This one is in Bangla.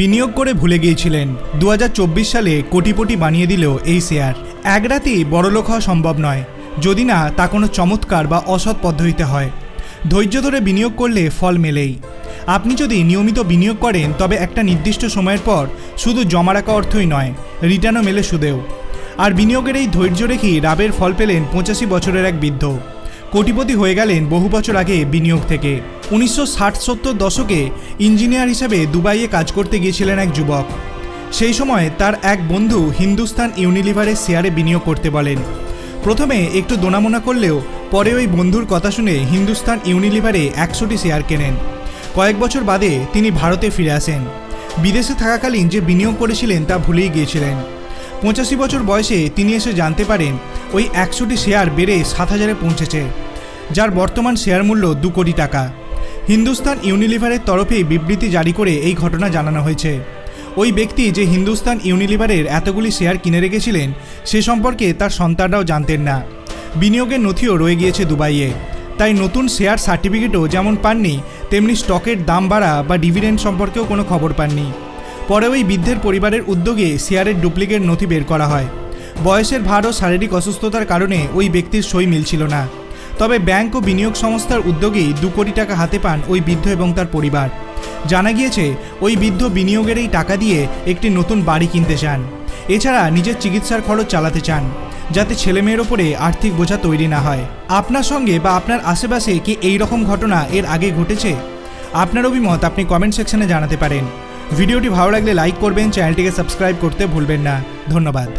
বিনিয়োগ করে ভুলে গিয়েছিলেন। দু হাজার চব্বিশ সালে কোটিপটি বানিয়ে দিলেও এই শেয়ার। এক রাতেই বড়লোক হওয়া সম্ভব নয়। যদি না, তা কোনো চমৎকার বা অসৎ পদ্ধতিতে হয়। ধৈর্য ধরে বিনিয়োগ করলে ফল মেলেই। আপনি যদি নিয়মিত বিনিয়োগ করেন, তবে একটা নির্দিষ্ট সময়ের পর শুধু জমা রাখা অর্থই নয়, রিটার্নও মেলে সুদেও। আর বিনিয়োগের এই ধৈর্য রেখেই রাবের ফল পেলেন পঁচাশি বছরের এক বৃদ্ধ। কোটিপতি হয়ে গেলেন বহু বছর আগে বিনিয়োগ থেকে। উনিশশো ষাট সত্তর দশকে ইঞ্জিনিয়ার হিসেবে দুবাইয়ে কাজ করতে গিয়েছিলেন এক যুবক। সেই সময় তার এক বন্ধু হিন্দুস্তান ইউনিলিভারের শেয়ারে বিনিয়োগ করতে বলেন। প্রথমে একটু দোনামোনা করলেও পরে ওই বন্ধুর কথা শুনে হিন্দুস্তান ইউনিলিভারে একশোটি শেয়ার কেনেন। কয়েক বছর বাদে তিনি ভারতে ফিরে আসেন। বিদেশে থাকাকালীন যে বিনিয়োগ করেছিলেন তা ভুলেই গিয়েছিলেন। পঁচাশি বছর বয়সে তিনি এসে জানতে পারেন, ওই একশোটি শেয়ার বেড়ে সাত হাজারে পৌঁছেছে, যার বর্তমান শেয়ার মূল্য দু কোটি টাকা। হিন্দুস্তান ইউনিলিভারের তরফে বিবৃতি জারি করে এই ঘটনা জানানো হয়েছে। ওই ব্যক্তি যে হিন্দুস্তান ইউনিলিভারের এতগুলি শেয়ার কিনে রেখেছিলেন, সে সম্পর্কে তার সন্তানরাও জানতেন না। বিনিয়োগের নথিও রয়ে গিয়েছে দুবাইয়ে। তাই নতুন শেয়ার সার্টিফিকেটও যেমন পাননি, তেমনি স্টকের দাম বাড়া বা ডিভিডেন্ড সম্পর্কেও কোনো খবর পাননি। পরে ওই বৃদ্ধের পরিবারের উদ্যোগে শেয়ারের ডুপ্লিকেট নথি বের করা হয়। বয়সের ভার ও শারীরিক অসুস্থতার কারণে ওই ব্যক্তির সই মিলছিল না। তবে ব্যাংক ও বিনিয়োগ সংস্থার উদ্যোগেই দু কোটি টাকা হাতে পান ওই বৃদ্ধ এবং তার পরিবার। জানা গিয়েছে, ওই বৃদ্ধ বিনিয়োগের এই টাকা দিয়ে একটি নতুন বাড়ি কিনতে চান। এছাড়া নিজের চিকিৎসার খরচ চালাতে চান, যাতে ছেলেমেয়ের ওপরে আর্থিক বোঝা তৈরি না হয়। আপনার সঙ্গে বা আপনার আশেপাশে কি এই রকম ঘটনা এর আগে ঘটেছে? আপনার অভিমত আপনি কমেন্ট সেকশনে জানাতে পারেন। ভিডিওটি ভালো লাগলে লাইক করবেন চ্যানেলটিকে সাবস্ক্রাইব করতে ভুলবেন না। ধন্যবাদ।